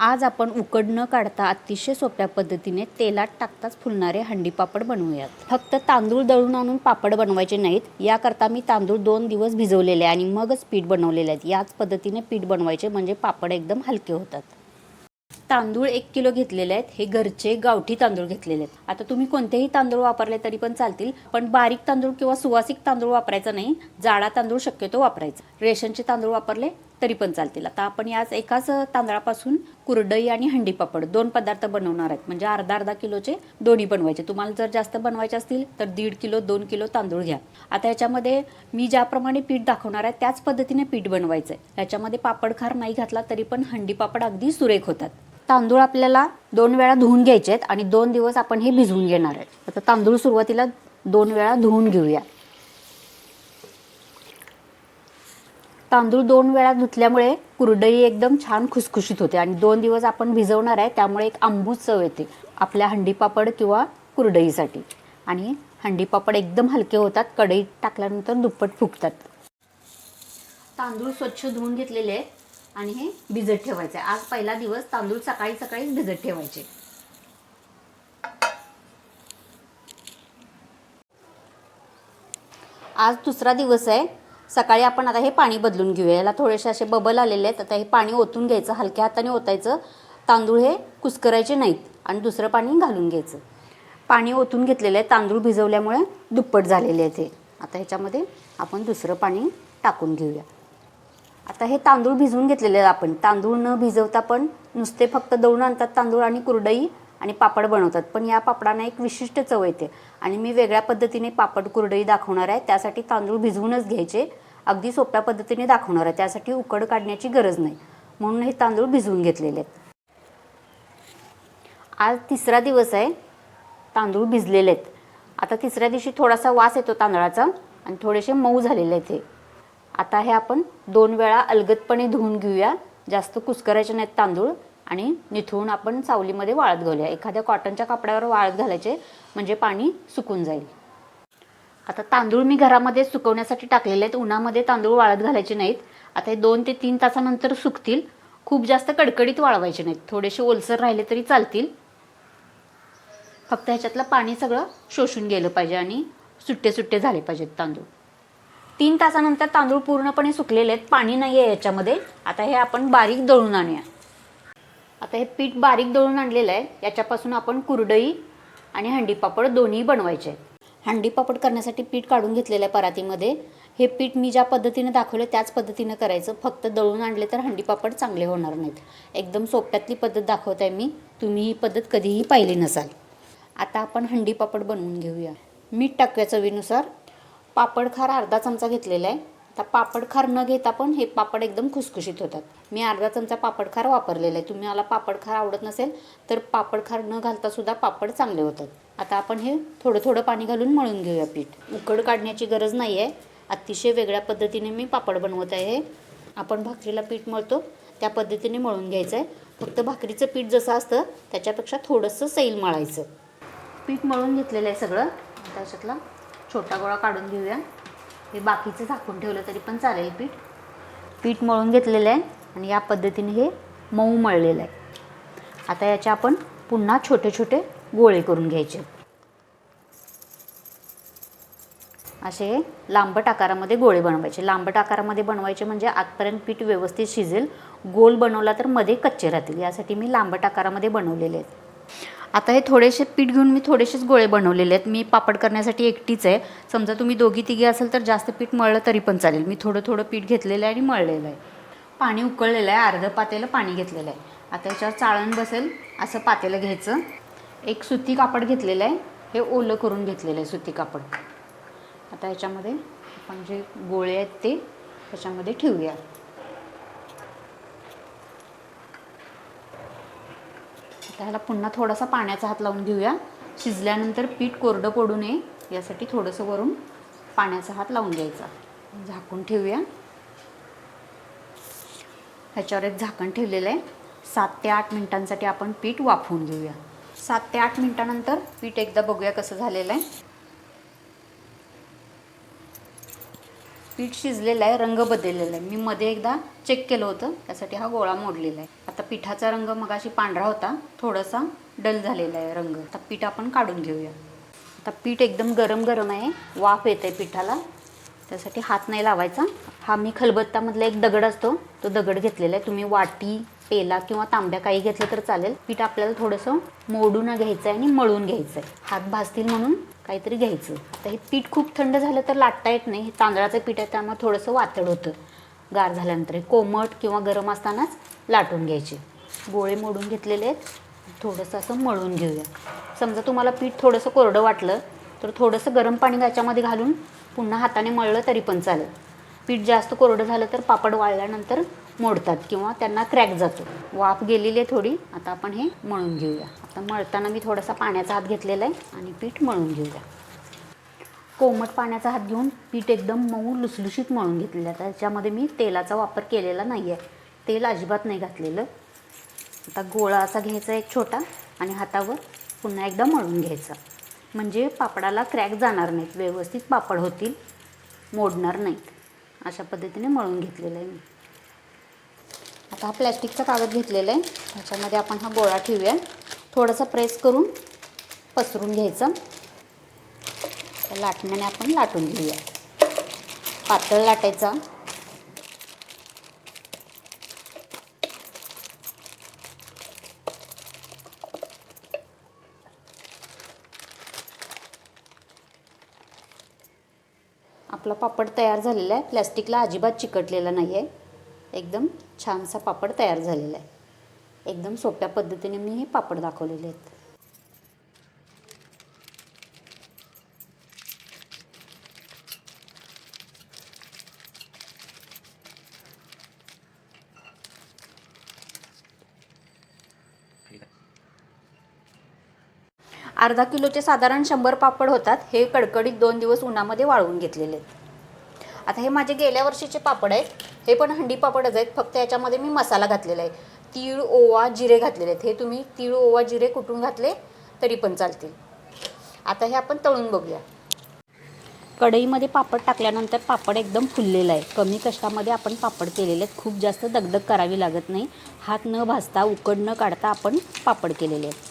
आज आपण उकड न काढता अतिशय सोप्या पद्धतीने तेलात टाकताच फुलणारे हंडी पापड बनवूयात. फक्त तांदूळ दळून आणून पापड बनवायचे नाहीत याकरता मी तांदूळ दोन दिवस भिजवलेले आहे आणि मगच पीठ बनवलेले आहेत. याच पद्धतीने पीठ बनवायचे म्हणजे पापड एकदम हलके होतात. तांदूळ एक किलो घेतलेले आहेत. हे घरचे गावठी तांदूळ घेतलेले आहेत. आता तुम्ही कोणतेही तांदूळ वापरले तरी पण चालतील पण बारीक तांदूळ किंवा सुवासिक तांदूळ वापरायचा नाही. जाडा तांदूळ शक्यतो वापरायचा. रेशनचे तांदूळ वापरले? तरी पण चालतील. आता आपण याच एकाच तांदळापासून कुरडई आणि हंडी पापड दोन पदार्थ बनवणार आहेत. म्हणजे अर्धा अर्धा किलोचे दोन्ही बनवायचे. तुम्हाला जर जास्त बनवायचे असतील तर दीड किलो दोन किलो तांदूळ घ्या. आता याच्यामध्ये मी ज्याप्रमाणे पीठ दाखवणार आहे त्याच पद्धतीने पीठ बनवायचं आहे याच्यामध्ये पापड खार नाही घातला तरी पण हंडी पापड अगदी सुरेख होतात. तांदूळ आपल्याला दोन वेळा धुवून घ्यायचे आहेत आणि दोन दिवस आपण हे भिजवून घेणार आहे. आता तांदूळ सुरुवातीला दोन वेळा धुवून घेऊया. तांदूळ दोन वेळा धुतल्यामुळे कुरडई एकदम छान खुसखुशीत होते आणि दोन दिवस आपण भिजवणार आहे त्यामुळे एक आंबू चव येते आपल्या हंडीपापड किंवा कुरडईसाठी. आणि हंडीपापड एकदम हलके होतात कढईत टाकल्यानंतर दुप्पट फुगतात. तांदूळ स्वच्छ धुवून घेतलेले आहेत आणि हे भिजत ठेवायचे. आज पहिला दिवस तांदूळ सकाळी सकाळीच भिजत ठेवायचे. आज दुसरा दिवस आहे. सकाळी आपण आता हे पाणी बदलून घेऊया. याला थोडेसे असे बबल आलेले आहेत. आता हे पाणी ओतून घ्यायचं. हलक्या हाताने ओतायचं. तांदूळ हे कुस्करायचे नाहीत. आणि दुसरं पाणी घालून घ्यायचं. पाणी ओतून घेतलेलं आहे. तांदूळ भिजवल्यामुळे दुप्पट झालेले आहे ते आता ह्याच्यामध्ये आपण दुसरं पाणी टाकून घेऊया. आता हे तांदूळ भिजवून घेतलेले आहेत आपण. तांदूळ न भिजवता पण नुसते फक्त दळून आणतात तांदूळ आणि कुरडई आणि पापड बनवतात. पण या पापडांना एक विशिष्ट चव येते. आणि मी वेगळ्या पद्धतीने पापड कुरडई दाखवणार आहे. त्यासाठी तांदूळ भिजवूनच घ्यायचे. अगदी सोप्या पद्धतीने दाखवणार आहे. त्यासाठी उकड काढण्याची गरज नाही. म्हणून हे तांदूळ भिजवून घेतलेले आहेत. आज तिसरा दिवस आहे. तांदूळ भिजलेले आहेत. आता तिसऱ्या दिवशी थोडासा वास येतो तांदळाचा आणि थोडेसे मऊ झालेले आहेत हे. आता हे आपण दोन वेळा अलगदपणे धुवून घेऊया. जास्त कुसकरायचे नाहीत तांदूळ. आणि निथळून आपण सावलीमध्ये वाळत घालूया. एखाद्या कॉटनच्या कपड्यावर वाळत घालायचे म्हणजे पाणी सुकून जाईल. आता तांदूळ मी घरामध्ये सुकवण्यासाठी टाकलेले आहेत. उन्हामध्ये तांदूळ वाळत घालायचे नाहीत. आता हे दोन ते तीन तासानंतर सुकतील. खूप जास्त कडकडीत वाळवायचे नाहीत. थोडेसे ओलसर राहिले तरी चालतील. फक्त ह्याच्यातलं पाणी सगळं शोषून गेलं पाहिजे आणि सुट्टे सुट्टे झाले पाहिजेत तांदूळ. तीन तासानंतर तांदूळ पूर्णपणे सुकलेले आहेत. पाणी नाही आहे याच्यामध्ये. आता हे आपण बारीक दळून आणूया. आता हे पीठ बारीक दळून आणलेलं आहे. याच्यापासून आपण कुरडई आणि हंडीपापड दोन्ही बनवायचे. आहेत हंडीपापड करण्यासाठी पीठ काढून घेतलेलं आहे परातीमध्ये. हे पीठ मी ज्या पद्धतीने दाखवलं त्याच पद्धतीनं करायचं. फक्त दळून आणले तर हंडीपापड चांगले होणार नाहीत. एकदम सोप्यातली पद्धत दाखवत आहे मी. तुम्ही ही पद्धत कधीही पाहिली नसाल. आता आपण हंडीपापड बनवून घेऊया. मीठ टाकूया चवीनुसार पापड खार अर्धा चमचा घेतलेला आहे. आता पापड खार न घेता पण हे पापड एकदम खुसखुशीत होतात. मी अर्धा चमचा पापड खार वापरलेला आहे. तुम्ही मला पापड खार आवडत नसेल तर पापड खार न घालता सुद्धा पापड चांगले होतात. आता आपण हे थोडं थोडं पाणी घालून मळून घेऊया पीठ. उकड काढण्याची गरज नाही आहे अतिशय वेगळ्या पद्धतीने मी पापड बनवत आहे. आपण भाकरीला पीठ मळतो. त्या पद्धतीने मळून घ्यायचं आहे फक्त भाकरीचं पीठ जसं असतं त्याच्यापेक्षा थोडंसं सैल मळायचं. पीठ मळून घेतलेलं आहे सगळं. त्याच्यातला छोटा गोळा काढून घेऊया. हे बाकीचं झाकून ठेवलं तरी पण चालेल पीठ. पीठ मळून घेतलेलं आहे आणि या पद्धतीने हे मऊ मळलेलं आहे. आता याचे आपण पुन्हा छोटे छोटे गोळे करून घ्यायचे. असे लांबट आकारामध्ये गोळे बनवायचे. लांबट आकारामध्ये बनवायचे म्हणजे आतपर्यंत पीठ व्यवस्थित शिजेल. गोल बनवला तर मध्ये कच्चे राहतील. यासाठी मी लांबट आकारामध्ये बनवलेले आहेत. आता हे थोडेसे पीठ घेऊन मी थोडेसेच गोळे बनवलेले आहेत. मी पापड करण्यासाठी एकटीच आहे. समजा तुम्ही दोघी तिघी असेल तर जास्त पीठ मळलं तरी पण चालेल. मी थोडं थोडं पीठ घेतलेलं आहे आणि मळलेलं आहे. पाणी उकळलेलं आहे. अर्धं पातेलं पाणी घेतलेलं आहे. आता याच्यावर चाळण बसेल. असं पातेलं घ्यायचं. एक सुती कापड घेतलेलं आहे. हे ओलं करून घेतलेलं आहे सुती कापड. आता याच्यामध्ये आपण जे गोळे आहेत ते त्याच्यामध्ये ठेवूया. आता ह्याला पुन्हा थोडासा पाण्याचा हात लावून घेऊया. शिजल्यानंतर पीठ कोरडं पडू नये. यासाठी थोडंसं वरून पाण्याचा हात लावून घ्यायचा. झाकून ठेवूया. ह्याच्यावर एक झाकण ठेवलेलं आहे. सात ते आठ मिनिटांसाठी आपण पीठ वाफवून घेऊया. सात ते आठ मिनिटानंतर पीठ एकदा बघूया कसं झालेलं आहे. पीठ शिजलेलं आहे रंग बदललेला आहे. मी मध्ये एकदा चेक केलं होतं त्यासाठी हा गोळा मोडलेला आहे. आता पिठाचा रंग मगाशी पांढरा होता थोडासा डल झालेला आहे रंग. आता पीठ आपण काढून घेऊया. आता पीठ एकदम गरम गरम आहे वाफ येत आहे पिठाला. त्यासाठी हात नाही लावायचा. हा मी खलबत्तामधला एक दगड असतो तो दगड घेतलेला आहे. तुम्ही वाटी पेला किंवा तांब्या काही घेतलं तर चालेल. पीठ आपल्याला थोडंसं मोडून घ्यायचं आहे आणि मळून घ्यायचं आहे हात भाजतील म्हणून काहीतरी घ्यायचं. आता हे पीठ खूप थंड झालं तर लाटता येत नाही. हे तांदळाचं पीठ आहे त्यामुळे थोडंसं वातड होतं. गार झाल्यानंतर हे कोमट किंवा गरम असतानाच लाटून घ्यायचे. गोळे मोडून घेतलेले आहेत. थोडंसं असं मळून घेऊया. समजा तुम्हाला पीठ थोडंसं कोरडं वाटलं तर थोडंसं गरम पाणी त्याच्यामध्ये घालून पुन्हा हाताने मळलं तरी पण चालेल. पीठ जास्त कोरडं झालं तर पापड वाळल्यानंतर मोडतात किंवा त्यांना क्रॅक जातो. वाफ गेलेली आहे थोडी आता आपण हे मळून घेऊया. आता मळताना मी थोडासा पाण्याचा हात घेतलेला आहे आणि पीठ मळून घेऊया. कोमट पाण्याचा हात घेऊन पीठ एकदम मऊ लुसलुशीत मळून घेतलेलं आहे. त्याच्यामध्ये मी तेलाचा वापर केलेला नाही आहे तेल अजिबात नाही घातलेलं. आता गोळा असा घ्यायचा एक छोटा आणि हातावर पुन्हा एकदा मळून घ्यायचा. म्हणजे पापडाला क्रॅक जाणार नाहीत व्यवस्थित पापड होतील मोडणार नाहीत. अशा पद्धतीने मळून घेतलेलं आहे मी. आता हा प्लॅस्टिकचा कागद घेतलेला आहे. त्याच्यामध्ये आपण हा गोळा ठेवूया. थोडासा प्रेस करून पसरून घ्यायचं. त्या लाटण्याने आपण लाटून घेऊया. पातळ लाटायचा. आपला पापड तयार झालेला आहे. प्लॅस्टिकला अजिबात चिकटलेला नाही आहे एकदम छानसा पापड तयार झालेला आहे. एकदम सोप्या पद्धतीने मी हे पापड दाखवलेले आहेत. अर्धा किलोचे साधारण शंभर पापड होतात. हे कडकडीत दोन दिवस उन्हामध्ये वाळवून घेतलेले आहेत. आता हे माझे गेल्या वर्षीचे पापड आहेत. हे पण हंडी पापडच आहेत. फक्त याच्यामध्ये मी मसाला घातलेला आहे. तीळ ओवा जिरे घातलेले आहेत. हे तुम्ही तीळ ओवा जिरे कुटून घातले तरी पण चालतील. आता हे आपण तळून बघूया. कढईमध्ये पापड टाकल्यानंतर पापड एकदम फुललेला आहे. कमी कष्टामध्ये आपण पापड केलेले आहेत. खूप जास्त दगदग करावी लागत नाही. हात न भाजता उकड न काढता आपण पापड केलेले आहेत.